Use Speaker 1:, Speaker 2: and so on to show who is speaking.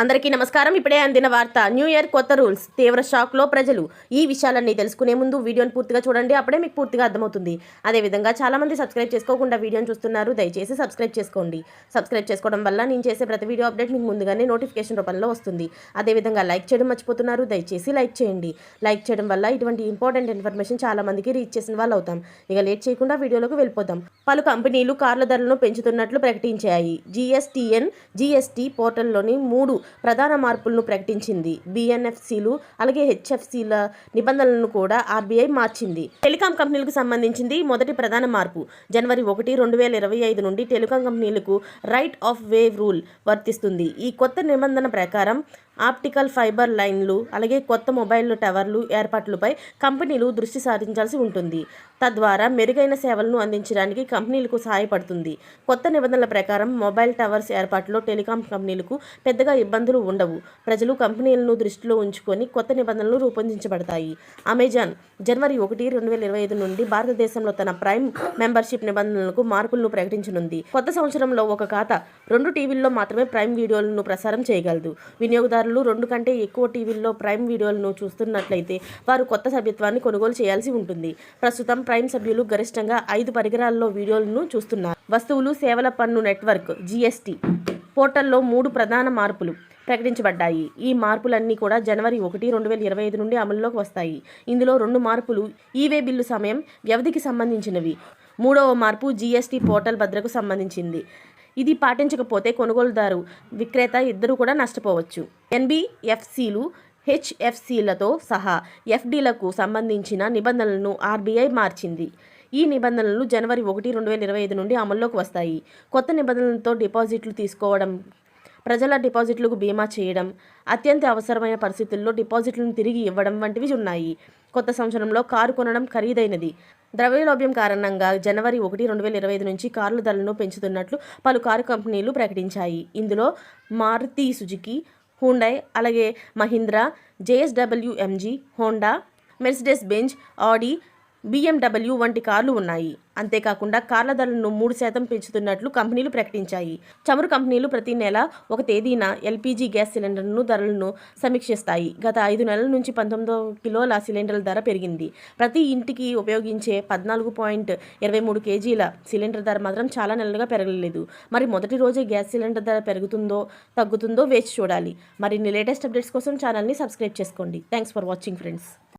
Speaker 1: అందరికీ నమస్కారం. ఇప్పుడే అందిన వార్త న్యూ ఇయర్ కొత్త రూల్స్. తీవ్ర షాక్లో ప్రజలు. ఈ విషయాలన్నీ తెలుసుకునే ముందు వీడియోని పూర్తిగా చూడండి. అప్పుడే మీకు పూర్తిగా అర్థమవుతుంది. అదేవిధంగా చాలా మంది సబ్స్క్రైబ్ చేసుకోకుండా వీడియోని చూస్తున్నారు. దయచేసి సబ్స్క్రైబ్ చేసుకోండి. సబ్స్క్రైబ్ చేసుకోవడం వల్ల నేను చేసే ప్రతి వీడియో అప్డేట్ మీకు ముందుగానే నోటిఫికేషన్ రూపంలో వస్తుంది. అదేవిధంగా లైక్ చేయడం మర్చిపోతున్నారు. దయచేసి లైక్ చేయండి. లైక్ చేయడం వల్ల ఇటువంటి ఇంపార్టెంట్ ఇన్ఫర్మేషన్ చాలా మందికి రీచ్ చేసిన వాళ్ళు అవుతాం ఇక లేట్ చేయకుండా వీడియోలోకి వెళ్ళిపోతాం పలు కంపెనీలు కార్ల ధరలను పెంచుతున్నట్లు ప్రకటించాయి. జీఎస్టీఎన్ జీఎస్టీ పోర్టల్లోని మూడు ప్రధాన మార్పులను ప్రకటించింది. బిఎన్ఎఫ్సిలు అలాగే హెచ్ఎఫ్సిల నిబంధనలను కూడా ఆర్బీఐ మార్చింది. టెలికాం కంపెనీలకు సంబంధించింది మొదటి ప్రధాన మార్పు. జనవరి ఒకటి రెండు వేల ఇరవై ఐదు నుండి టెలికాం కంపెనీలకు రైట్ ఆఫ్ వే రూల్ వర్తిస్తుంది. ఈ కొత్త నిబంధన ప్రకారం ఆప్టికల్ ఫైబర్ లైన్లు అలాగే కొత్త మొబైల్ టవర్లు ఏర్పాట్లపై కంపెనీలు దృష్టి సారించాల్సి ఉంటుంది. తద్వారా మెరుగైన సేవలను అందించడానికి కంపెనీలకు సహాయపడుతుంది. కొత్త నిబంధనల ప్రకారం మొబైల్ టవర్స్ ఏర్పాటులో టెలికాం కంపెనీలకు పెద్దగా ఇబ్బందులు ఉండవు. ప్రజలు కంపెనీలను దృష్టిలో ఉంచుకొని కొత్త నిబంధనలు రూపొందించబడతాయి. అమెజాన్ జనవరి ఒకటి రెండు వేల ఇరవై ఐదు నుండి భారతదేశంలో తన ప్రైమ్ మెంబర్షిప్ నిబంధనలకు మార్పులను ప్రకటించనుంది. కొత్త సంవత్సరంలో ఒక ఖాతా రెండు టీవీల్లో మాత్రమే ప్రైమ్ వీడియోలను ప్రసారం చేయగలదు. వినియోగదారులు రెండు కంటే ఎక్కువ టీవీల్లో ప్రైమ్ వీడియోలను చూస్తున్నట్లయితే వారు కొత్త సభ్యత్వాన్ని కొనుగోలు చేయాల్సి ఉంటుంది. ప్రస్తుతం ప్రైమ్ సభ్యులు గరిష్టంగా ఐదు పరికరాల్లో వీడియోలను చూస్తున్నారు. వస్తువులు సేవల పన్ను నెట్వర్క్ జిఎస్టి పోర్టల్లో మూడు ప్రధాన మార్పులు ప్రకటించబడ్డాయి. ఈ మార్పులన్నీ కూడా జనవరి ఒకటి రెండు వేల ఇరవై ఐదు నుండి అమల్లోకి వస్తాయి. ఇందులో రెండు మార్పులు ఈవే బిల్లు సమయం వ్యవధికి సంబంధించినవి. మూడవ మార్పు జీఎస్టీ పోర్టల్ భద్రకు సంబంధించింది. ఇది పాటించకపోతే కొనుగోలుదారు విక్రేత ఇద్దరు కూడా నష్టపోవచ్చు. ఎన్బిఎఫ్సిలు హెచ్ఎఫ్సిలతో సహా ఎఫ్డీలకు సంబంధించిన నిబంధనలను ఆర్బీఐ మార్చింది. ఈ నిబంధనలు జనవరి ఒకటి రెండు వేల ఇరవై ఐదు నుండి అమల్లోకి వస్తాయి. కొత్త నిబంధనలతో డిపాజిట్లు తీసుకోవడం ప్రజల డిపాజిట్లకు బీమా చేయడం అత్యంత అవసరమైన పరిస్థితుల్లో డిపాజిట్లను తిరిగి ఇవ్వడం వంటివి ఉన్నాయి. కొత్త సంవత్సరంలో కారు కొనడం ఖరీదైనది. ద్రవ్యలోభ్యం కారణంగా జనవరి ఒకటి రెండు వేల ఇరవై ఐదు నుంచి కార్ల ధరలను పెంచుతున్నట్లు పలు కారు కంపెనీలు ప్రకటించాయి. ఇందులో మారుతి సుజుకి హుండై అలాగే Mahindra JSW MG Honda Mercedes Benz Audi BMW వంటి కార్లు ఉన్నాయి. అంతేకాకుండా కార్ల ధరలను మూడు శాతం పెంచుతున్నట్లు కంపెనీలు ప్రకటించాయి. చమురు కంపెనీలు ప్రతి నెల ఒక తేదీన ఎల్పీజీ గ్యాస్ సిలిండర్ను ధరలను సమీక్షిస్తాయి. గత ఐదు నెలల నుంచి పంతొమ్మిది కిలోల సిలిండర్ల ధర పెరిగింది. ప్రతి ఇంటికి ఉపయోగించే పద్నాలుగు పాయింట్ ఇరవై మూడు కేజీల సిలిండర్ ధర మాత్రం చాలా నెలలుగా పెరగలేదు. మరి మొదటి రోజే గ్యాస్ సిలిండర్ ధర పెరుగుతుందో తగ్గుతుందో వేచి చూడాలి. మరిన్ని లేటెస్ట్ అప్డేట్స్ కోసం ఛానల్ని సబ్స్క్రైబ్ చేసుకోండి. Thanks for watching friends.